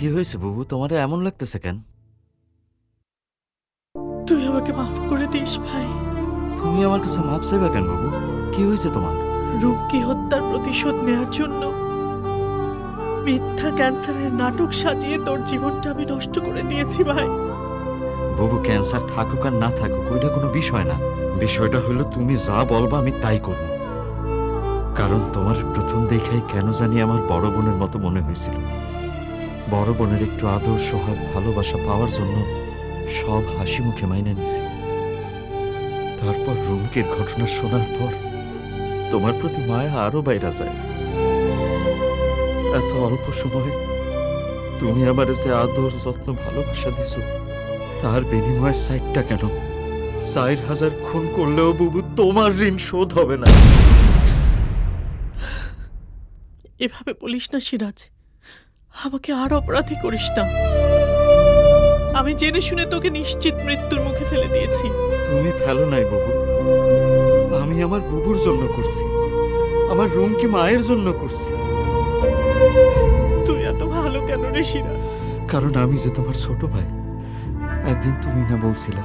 কি হয়েছে বুবু? তোমার এমন লাগতেছে কেন? তুই আমাকে মাফ করে দিস ভাই। তুমি আমার কাছে মাপ চাইবে কেন বাবু? কি হয়েছে তোমার? রুমকি হত্যার প্রতিশোধ নেওয়ার জন্য মিথ্যা ক্যান্সারের নাটক সাজিয়ে তোর জীবনটা আমি নষ্ট করে দিয়েছি ভাই। বাবু ক্যান্সার থাকুক আর না থাকুক ওইটা কোনো বিষয় না। বিষয়টা হলো তুমি যা বলবা আমি তাই করব। কারণ তোমার প্রথম দেখাই কেন জানি আমার বড় বোনের মতো মনে হয়েছিল। বড় বোনের একটু আদর, সোহাগ, ভালোবাসা পাওয়ার জন্য সব হাসি মুখে মাইনে নিছি তারপর রুমকের ঘটনা শোনার পর তোমার প্রতি মায়া আরও বাইরা যায়। এত অল্প সময়ে তুমি আমার যে আদর, যত্ন, ভালোবাসা দিছো, তার বিনিময়ে সাইটটা কেন? চার হাজার খুন করলেও বুবু, তোমার ঋণ শোধ হবে না। এভাবে বলিস না, সিরাজ। আমাকে আর অপরাধী করিস না। আমি জেনে শুনে তোকে নিশ্চিত মৃত্যুর মুখে ফেলে দিয়েছি। তুমি ফেলো নাই বুবু। আমি আমার বুবুর জন্য করছি। আমার রুমকে মায়ের জন্য করছি। তুই এত ভালো কেন রে সিরাজ কারণ আমি যে তোমার ছোট ভাই একদিন তুমি না বলছিলা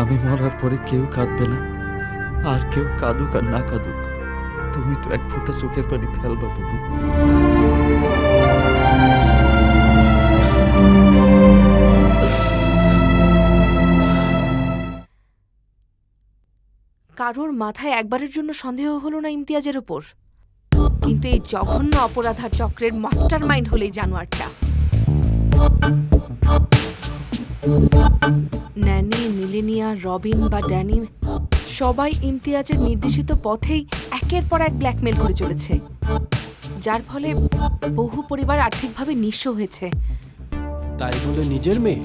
আমি মরার পরে কেউ কাঁদবে না আর কেউ কাঁদুক আর না কাঁদুক। তুমি তো এক ফোঁটা চোখের পানি ফেলবা বুবু। কারোর মাথায় একবারের জন্য সন্দেহ হলো না ইমতিয়াজের ওপর। কিন্তু এই জঘন্য অপরাধার চক্রের মাস্টার মাইন্ড হলো এই জানোয়ারটা। ন্যানি মিলেনিয়া রবিন বা ড্যানি সবাই ইমতিয়াজের নির্দেশিত পথেই একের পর এক ব্ল্যাকমেল করে চলেছে। যার ফলে বহু পরিবার আর্থিকভাবে নিঃস্ব হয়েছে। তাই বলে নিজের মেয়ে?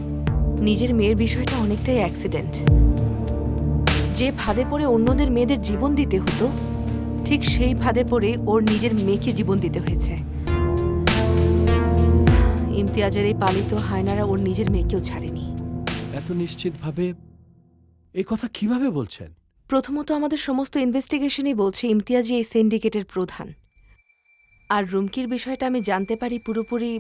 নিজের মেয়ের বিষয়টা অনেকটাই অ্যাক্সিডেন্ট যে ফাঁদে পড়ে অন্যদের মেয়েদের জীবন দিতে হতো ঠিক সেই ফাঁদে পড়ে ওর নিজের মেয়েকে জীবন দিতে হয়েছে। ইমতিয়াজের এই পালিত হায়নারা ওর নিজের মেয়েকেও ছাড়েনি। এত নিশ্চিতভাবে এই কথা কীভাবে বলছেন? প্রথমত আমাদের সমস্ত ইনভেস্টিগেশনই বলছে ইমতিয়াজি এই সিন্ডিকেটের প্রধান। আর রুমকির বিষয়টা আমি জানতে পারি পুরোপুরি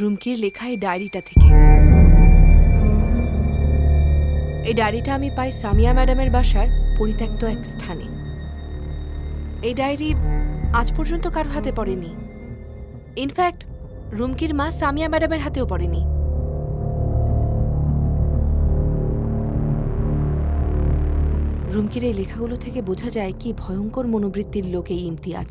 রুমকির লেখা এই ডায়েরিটা থেকে। এই ডায়েরিটা আমি পাই সামিয়া ম্যাডামের বাসার পরিত্যক্ত এক স্থানে। এই ডায়েরি আজ পর্যন্ত কারও হাতে পড়েনি। ইনফ্যাক্ট রুমকির মা সামিয়া ম্যাডামের হাতেও পড়েনি। রুমকির এই লেখাগুলো থেকে বোঝা যায় কি ভয়ঙ্কর মনোবৃত্তির লোক এই ইমতিয়াজ।